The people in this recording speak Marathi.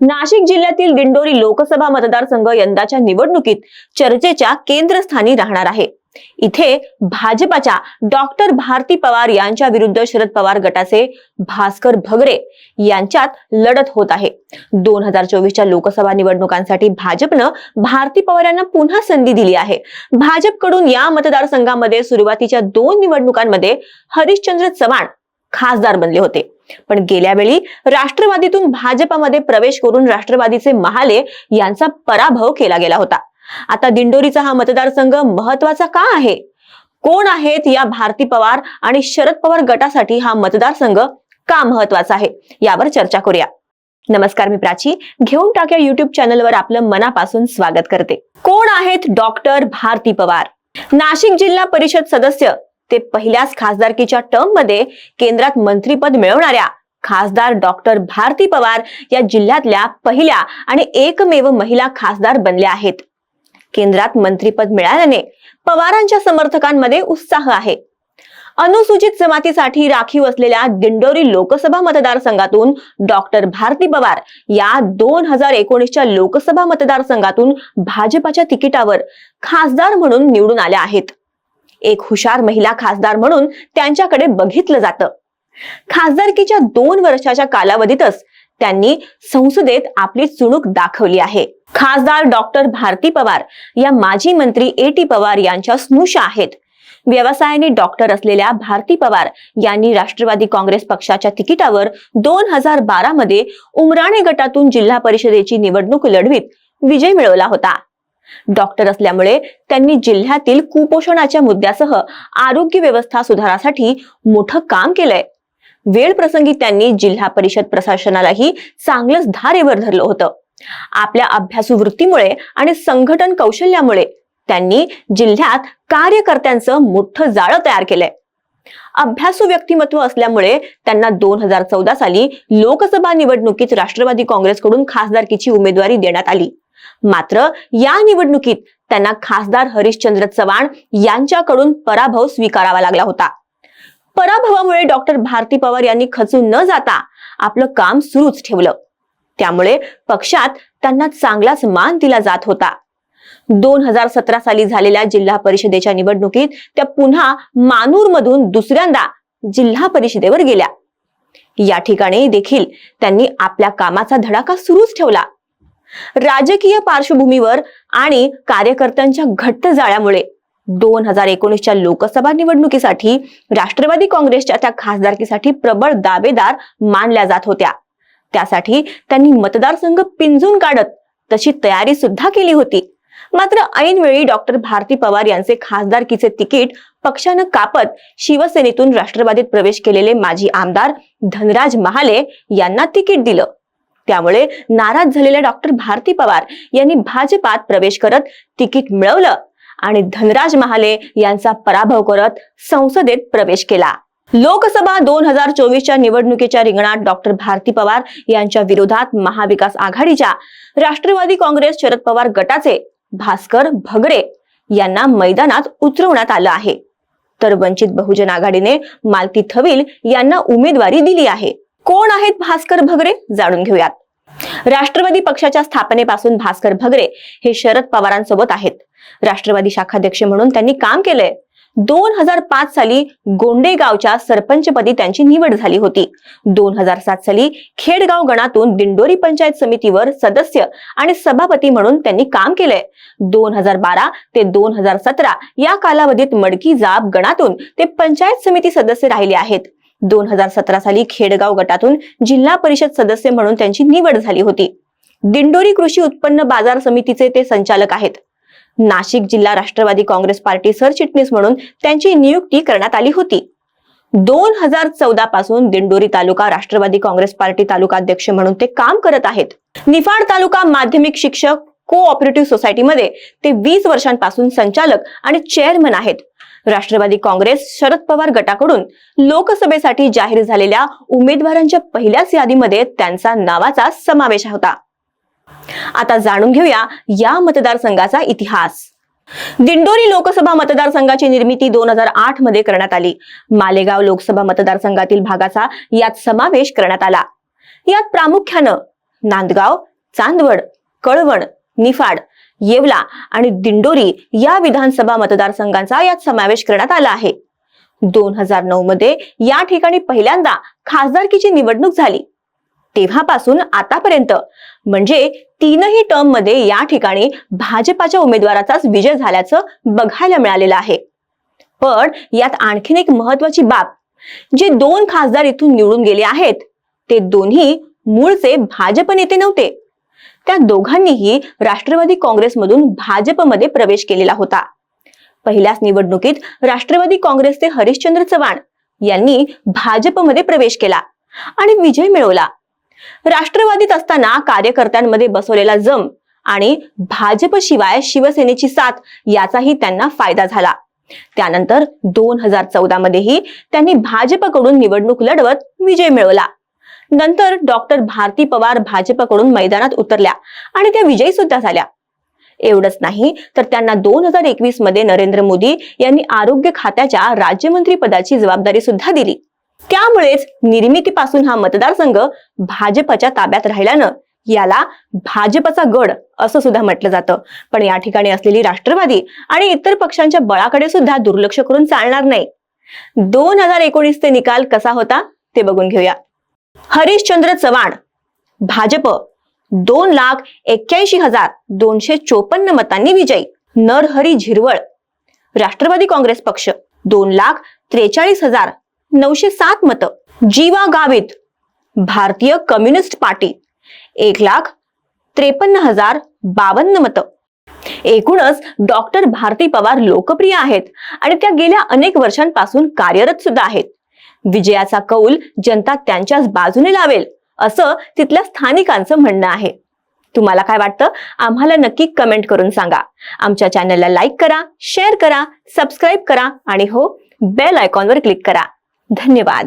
नाशिक जिल्ह्यातील दिंडोरी लोकसभा मतदारसंघ यंदाच्या निवडणुकीत चर्चेच्या केंद्रस्थानी राहणार आहे. इथे भाजपाच्या डॉक्टर भारती पवार यांच्या विरुद्ध शरद पवार गटाचे भास्कर भगरे यांच्यात लढत होत आहे. दोन हजार चोवीसच्या लोकसभा निवडणुकांसाठी भाजपनं भारती पवार यांना पुन्हा संधी दिली आहे. भाजपकडून या मतदारसंघामध्ये सुरुवातीच्या दोन निवडणुकांमध्ये हरिश्चंद्र चव्हाण खासदार बनले होते. पण गेल्या वेळी राष्ट्रवादीतून भाजपामध्ये प्रवेश करून राष्ट्रवादीचे महाले यांचा पराभव केला गेला होता. आता दिंडोरीचा हा मतदारसंघ महत्त्वाचा का आहे? कोण आहेत या भारती पवार आणि शरद पवार गटासाठी हा मतदारसंघ का महत्त्वाचा आहे? यावर चर्चा करूया. नमस्कार मी प्राची. घेऊन टाक्या युट्यूब चॅनलवर आपलं मनापासून स्वागत करते. कोण आहेत डॉक्टर भारती पवार? नाशिक जिल्हा परिषद सदस्य ते पहिल्याच खासदारकीच्या टर्ममध्ये केंद्रात मंत्रीपद मिळवणाऱ्या खासदार डॉक्टर भारती पवार या जिल्ह्यातल्या पहिल्या आणि एकमेव महिला खासदार बनल्या आहेत. केंद्रात मंत्रीपद मिळाल्याने पवारांच्या समर्थकांमध्ये उत्साह आहे. अनुसूचित जमातीसाठी राखीव असलेल्या दिंडोरी लोकसभा मतदारसंघातून डॉक्टर भारती पवार या दोन हजार एकोणीसच्या लोकसभा मतदारसंघातून भाजपाच्या तिकिटावर खासदार म्हणून निवडून आल्या आहेत. एक हुशार महिला खासदार म्हणून त्यांच्याकडे बघितलं जातं. खासदारकीच्या दोन वर्षाच्या कालावधीतच त्यांनी संसदेत आपली चुणूक दाखवली आहे. खासदार डॉक्टर भारती पवार या माजी मंत्री ए टी पवार यांच्या स्नुषा आहेत. व्यवसायाने डॉक्टर असलेल्या भारती पवार यांनी राष्ट्रवादी काँग्रेस पक्षाच्या तिकिटावर दोन हजार बारा मध्ये उमराणे गटातून जिल्हा परिषदेची निवडणूक लढवीत विजय मिळवला होता. डॉक्टर असल्यामुळे त्यांनी जिल्ह्यातील कुपोषणाच्या मुद्द्यासह आरोग्य व्यवस्था सुधारासाठी मोठं काम केलंय. वेळ प्रसंगी त्यांनी जिल्हा परिषद प्रशासनालाही चांगलंच धारेवर धरलं होतं. आपल्या अभ्यासू वृत्तीमुळे आणि संघटन कौशल्यामुळे त्यांनी जिल्ह्यात कार्यकर्त्यांचं मोठं जाळं तयार केलंय. अभ्यासू व्यक्तिमत्व असल्यामुळे त्यांना दोन हजार चौदा साली लोकसभा निवडणुकीत राष्ट्रवादी काँग्रेसकडून खासदारकीची उमेदवारी देण्यात आली. मात्र या निवडणुकीत त्यांना खासदार हरिश्चंद्र चव्हाण यांच्याकडून पराभव स्वीकारावा लागला होता. पराभवामुळे डॉक्टर भारती पवार यांनी खचून न जाता आपलं काम सुरूच ठेवलं. त्यामुळे पक्षात त्यांना चांगलाच मान दिला जात होता. दोन हजार सतरा साली झालेल्या जिल्हा परिषदेच्या निवडणुकीत त्या पुन्हा मानूर मधून दुसऱ्यांदा जिल्हा परिषदेवर गेल्या. या ठिकाणी देखील त्यांनी आपल्या कामाचा धडाका सुरूच ठेवला. राजकीय पार्श्वभूमीवर आणि कार्यकर्त्यांच्या घट्ट जाळ्यामुळे दोन हजार एकोणीसच्या लोकसभा निवडणुकीसाठी राष्ट्रवादी काँग्रेसच्या त्या खासदारकीसाठी प्रबळ दावेदार मानल्या जात होत्या. त्यासाठी त्यांनी मतदारसंघ पिंजून काढत तशी तयारी सुद्धा केली होती. मात्र ऐनवेळी डॉक्टर भारती पवार यांचे खासदारकीचे तिकीट पक्षानं कापत शिवसेनेतून राष्ट्रवादीत प्रवेश केलेले माजी आमदार धनराज महाले यांना तिकीट दिलं. त्यामुळे नाराज झालेल्या डॉक्टर भारती पवार यांनी भाजपात प्रवेश करत तिकीट मिळवलं आणि धनराज महाले यांचा पराभव करत संसदेत प्रवेश केला. लोकसभा दोन हजार चोवीसच्या निवडणुकीच्या रिंगणात डॉक्टर भारती पवार यांच्या विरोधात महाविकास आघाडीच्या राष्ट्रवादी काँग्रेस शरद पवार गटाचे भास्कर भगडे यांना मैदानात उतरवण्यात आलं आहे. तर वंचित बहुजन आघाडीने मालती थविल यांना उमेदवारी दिली आहे. कोण आहेत भास्कर भगरे जाणून घेऊयात. राष्ट्रवादी पक्षाच्या स्थापनेपासून भास्कर भगरे हे शरद पवारांसोबत आहेत. राष्ट्रवादी शाखाध्यक्ष म्हणून त्यांनी काम केलंय. दोन हजार पाच साली गोंडेगावच्या सरपंचपदी त्यांची निवड झाली होती. दोन हजार सात साली खेडगाव गणातून दिंडोरी पंचायत समितीवर सदस्य आणि सभापती म्हणून त्यांनी काम केलंय. दोन हजार बारा ते दोन हजार सतरा या कालावधीत मडकी जाब गणातून ते पंचायत समिती सदस्य राहिले आहेत. दोन हजार सतरा साली खेडगाव गटातून जिल्हा परिषद सदस्य म्हणून त्यांची निवड झाली होती. दिंडोरी कृषी उत्पन्न बाजार समितीचे ते संचालक आहेत. नाशिक जिल्हा राष्ट्रवादी काँग्रेस पार्टी सरचिटणीस म्हणून त्यांची नियुक्ती करण्यात आली होती. दोन हजार चौदा पासून दिंडोरी तालुका राष्ट्रवादी काँग्रेस पार्टी तालुका अध्यक्ष म्हणून ते काम करत आहेत. निफाड तालुका माध्यमिक शिक्षक कोऑपरेटिव्ह सोसायटीमध्ये ते वीस वर्षांपासून संचालक आणि चेअरमन आहेत. राष्ट्रवादी काँग्रेस शरद पवार गटाकडून लोकसभेसाठी जाहीर झालेल्या उमेदवारांच्या पहिल्याच यादीमध्ये त्यांचा नावाचा समावेश होता. आता जाणून घेऊया या मतदारसंघाचा इतिहास. दिंडोरी लोकसभा मतदारसंघाची निर्मिती दोन हजार आठमध्ये करण्यात आली. मालेगाव लोकसभा मतदारसंघातील भागाचा यात समावेश करण्यात आला. यात प्रामुख्यानं नांदगाव चांदवड कळवण निफाड येवला आणि दिंडोरी या विधानसभा मतदारसंघांचा यात समावेश करण्यात आला आहे. दोन हजार नऊ मध्ये या ठिकाणी पहिल्यांदा खासदारकीची निवडणूक झाली. तेव्हापासून आतापर्यंत म्हणजे तीनही टर्ममध्ये या ठिकाणी भाजपाच्या उमेदवाराचाच विजय झाल्याचं बघायला मिळालेलं आहे. पण यात आणखीन एक महत्वाची बाब जे दोन खासदार इथून निवडून गेले आहेत ते दोन्ही मूळचे भाजप नेते नव्हते. त्या दोघांनीही राष्ट्रवादी काँग्रेसमधून भाजपमध्ये प्रवेश केलेला होता. पहिल्याच निवडणुकीत राष्ट्रवादी काँग्रेसचे हरिश्चंद्र चव्हाण यांनी भाजपमध्ये प्रवेश केला आणि विजय मिळवला. राष्ट्रवादीत असताना कार्यकर्त्यांमध्ये बसवलेला जम आणि भाजप शिवाय शिवसेनेची साथ याचाही त्यांना फायदा झाला. त्यानंतर दोन हजार चौदा मध्येही त्यांनी भाजपकडून निवडणूक लढवत विजय मिळवला. नंतर डॉक्टर भारती पवार भाजपकडून मैदानात उतरल्या आणि त्या विजयी सुद्धा झाल्या. एवढंच नाही तर त्यांना दोन हजार एकवीसमध्ये नरेंद्र मोदी यांनी आरोग्य खात्याच्या राज्यमंत्री पदाची जबाबदारी सुद्धा दिली. त्यामुळेच निर्मितीपासून हा मतदारसंघ भाजपच्या ताब्यात राहिल्यानं याला भाजपचा गड असं सुद्धा म्हटलं जातं. पण या ठिकाणी असलेली राष्ट्रवादी आणि इतर पक्षांच्या बळाकडे सुद्धा दुर्लक्ष करून चालणार नाही. दोन हजार एकोणीसचे निकाल कसा होता ते बघून घेऊया. हरिश्चंद्र चव्हाण भाजप दोन लाख एक्क्याऐंशी हजार दोनशे चोपन्न मतांनी विजयी. नरहरी झिरवळ राष्ट्रवादी काँग्रेस पक्ष दोन लाख त्रेचाळीस हजार नऊशे सात मत. जीवा गावित भारतीय कम्युनिस्ट पार्टी एक लाख त्रेपन्न हजार बावन्न मत. एकूणच डॉक्टर भारती पवार लोकप्रिय आहेत आणि त्या गेल्या अनेक वर्षांपासून कार्यरत सुद्धा आहेत. विजयाचा कौल जनता त्यांच्याच बाजूने लावेल असं तिथल्या स्थानिकांचं म्हणणं आहे. तुम्हाला काय वाटतं? आम्हाला नक्की कमेंट करून सांगा. आमच्या चॅनलला लाईक करा शेअर करा सबस्क्राईब करा आणि हो बेल आयकॉनवर क्लिक करा. धन्यवाद.